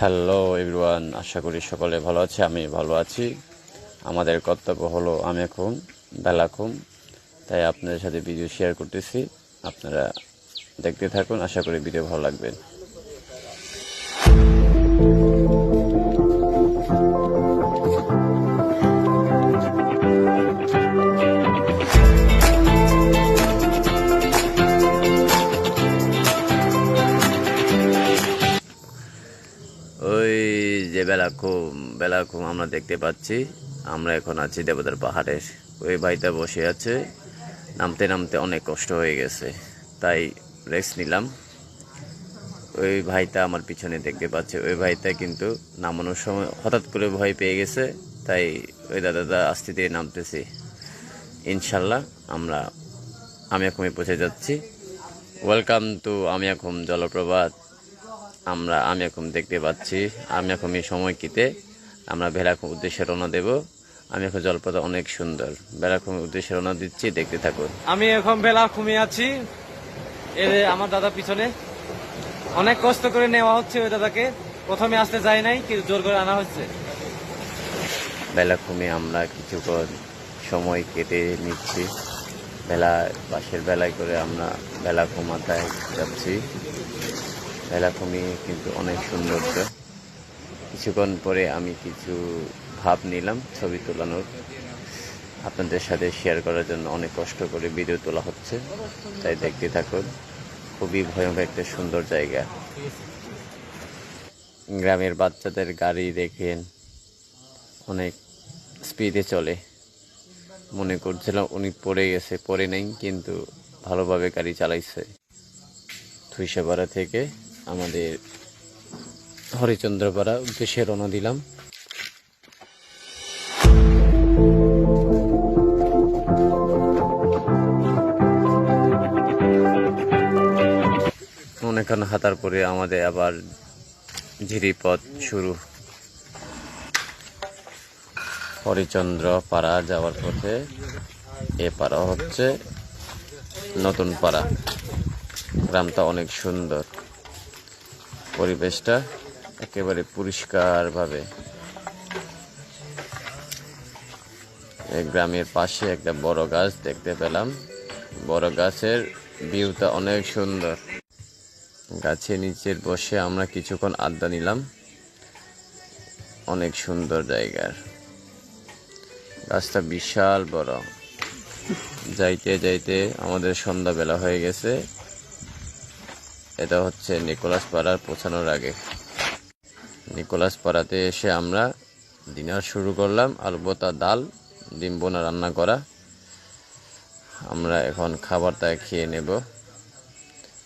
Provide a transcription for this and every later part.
Hello everyone আশা করি সকলে ভালো আছে, আমি ভালো আছি। আমাদের কর্তব্য হলো, আমি এখন বেলাকুম তাই আপনাদের সাথে ভিডিও শেয়ার করতেছি। আপনারা দেখতে থাকুন, আশা করি ভিডিও ভালো লাগবে। যে বেলাকুম বেলাকুম আমরা দেখতে পাচ্ছি। আমরা এখন আছি দেবদার পাহাড়ের ওই ভাইটা বসে আছে। নামতে নামতে অনেক কষ্ট হয়ে গেছে। তাই রেস্ট নিলাম। ওই ভাইটা আমার পিছনে দেখতে পাচ্ছে। ওই ভাইটা কিন্তু নামানোর সময় হঠাৎ করে ভয় পেয়ে গেছে। তাই ওই দাদাদা আস্তে দিয়ে নামতেছি। ইনশাল্লাহ আমরা, আমি এখন পৌঁছে যাচ্ছি। ওয়েলকাম টু আমি এখন জলপ্রপাত। আমরা আমি এখন দেখতে পাচ্ছি আমি এখন এই সময়কিতে আমরা ভেলাকুম উদ্দেশ্যে রওনা দেব। আমি এখন জলপথ অনেক সুন্দর। ভেলাকুম উদ্দেশ্যে রওনা দিচ্ছি দেখতে থাকুন। আমি এখন ঘুমিয়ে আছি। এর আমার দাদা পিছনে। অনেক কষ্ট করে নেওয়া হচ্ছে ওই দাদাকে। প্রথমে আসতে যায় নাই কিন্তু জোর করে আনা হচ্ছে। বেলাকুমে আমরা কিছুক্ষণ সময় কেটে নিচ্ছি। বেলা বাসের বেলায় করে আমরা বেলা বেলাকুমাতায় যাচ্ছি। বেলাকুমি কিন্তু অনেক সৌন্দর্য। কিছুক্ষণ পরে আমি কিছু ভাব নিলাম ছবি তোলানোর। আপনাদের সাথে শেয়ার করার জন্য অনেক কষ্ট করে ভিডিও তোলা হচ্ছে। তাই দেখতে থাকুন। খুবই ভয়ঙ্কর একটা সুন্দর জায়গা। গ্রামের বাচ্চাদের গাড়ি দেখেন। অনেক স্পিডে চলে। মনে করছিলাম উনি পড়ে গেছে, পড়ে নেই, কিন্তু ভালোভাবে গাড়ি চালাইছে। থুইসাপাড়া থেকে আমাদের হরিচন্দ্রপাড়া উদ্দেশ্যে রওনা দিলাম। অনেকক্ষণ হাতার পরে আমাদের আবার ঝিরিপথ শুরু। হরিচন্দ্র পাড়া যাওয়ার পথে এ পাড়া হচ্ছে নতুন পাড়া। গ্রামটা অনেক সুন্দর। পরিবেশটা একেবারে পরিষ্কারভাবে। গ্রামের পাশে একটা বড় গাছ দেখতে পেলাম। বড় গাছের ভিউটা অনেক সুন্দর। গাছের নিচের বসে আমরা কিছুক্ষণ আড্ডা নিলাম। অনেক সুন্দর জায়গার। গাছটা বিশাল বড়। যাইতে যাইতে আমাদের সন্ধ্যাবেলা হয়ে গেছে। এটা হচ্ছে নিকোলাস পাড়ার পৌঁছানোর আগে। নিকোলাস পাড়াতে এসে আমরা ডিনার শুরু করলাম, আলবতা ডাল, ডিম বোনা রান্না করা। আমরা এখন খাবারটা খেয়ে নেব।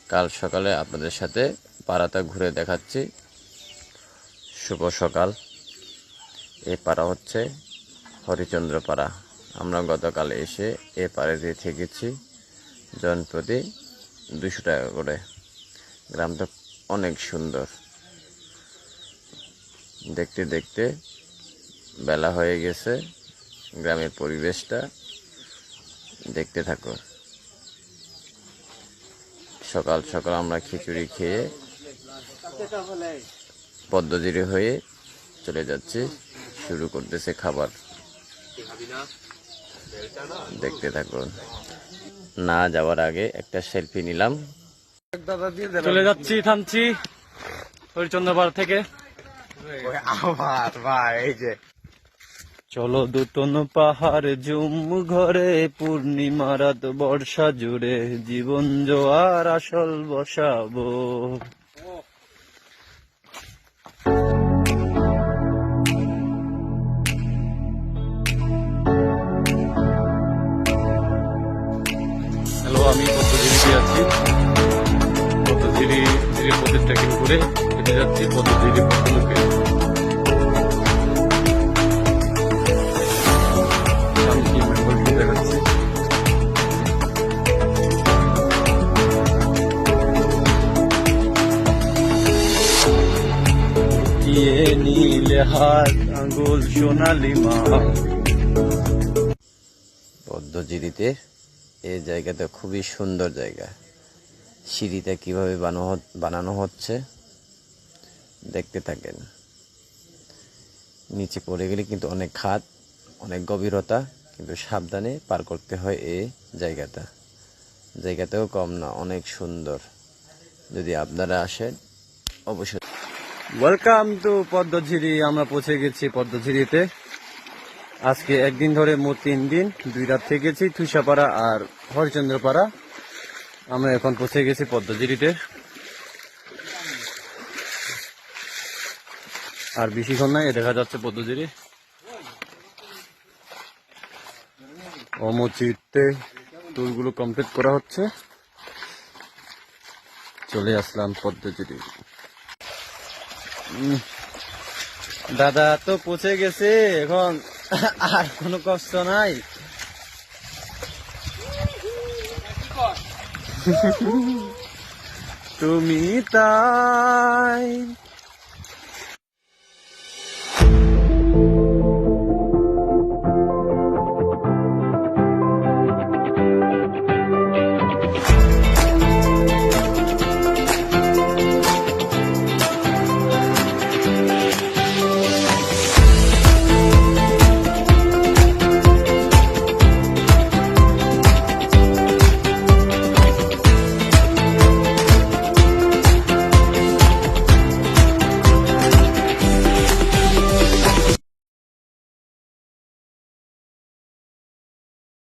কাল সকালে আপনাদের সাথে পাড়াটা ঘুরে দেখাচ্ছি। শুভ সকাল। এই পাড়া হচ্ছে হরিচন্দ্র পাড়া। আমরা গতকাল এসে এ পাড়ে দিয়ে থেকেছি। জনপ্রতি দুশো টাকা করে। গ্রামটা অনেক সুন্দর। দেখতে দেখতে বেলা হয়ে গেছে, গ্রামের পরিবেশটা দেখতে থাকো। সকাল সকাল আমরা খিচুড়ি খেয়ে পদ্মজিরি হয়ে চলে যাচ্ছি, শুরু করতেছে খাবার। দেখতে থাকুন না যাওয়ার আগে একটা সেলফি নিলাম। চলে যাচ্ছি থামছি হরিচন্দ্রপাড়া থেকে। আবার ভাই এই যে। চলো দুতন পাহাড় জুম ঘরে পূর্ণিমা রাত বর্ষা জুড়ে জীবন জোয়ার আসল বসাবো। হ্যালো আমি পদ্মঝিরিতে আছি। পদ্মঝিরি ঝিরির পথে ট্রেকিং করে হেঁটে যাচ্ছি পদ্মঝিরি পদ্মমুখে শান্তি মেম্বারকে দেখাচ্ছি গিয়ে নীলে হাত আঙ্গুল সোনালি মা। পদ্মজিরিতে এই জায়গাটা খুবই সুন্দর জায়গা। সিঁড়িটা কীভাবে বানানো হচ্ছে, দেখতে থাকেন। নিচে পড়ে গেলে কিন্তু অনেক খাত অনেক গভীরতা, কিন্তু সাবধানে পার করতে হয় এই জায়গাটা। জায়গাতেও কম না, অনেক সুন্দর। যদি আপনারা আসেন, অবশ্যই। ওয়েলকাম টু পদ্মঝিরি, আমরা পৌঁছে গেছি পদ্মঝিরিতে। আজকে একদিন ধরে মোট তিন দিন, দুই রাত থেকেছি তুষাপাড়া আর হরিচন্দ্রপাড়া। আমরা এখন পৌঁছে গেছি পদ্মঝিরিতে আর বেশিক্ষণ নাই দেখা যাচ্ছে পদ্মঝিরি অমচিতে টুলগুলো কমপ্লিট করা হচ্ছে। চলে আসলাম পদ্মঝিরি দাদা তো পৌঁছে গেছে, এখন আর কোনো কষ্ট নাই। তুমি তাই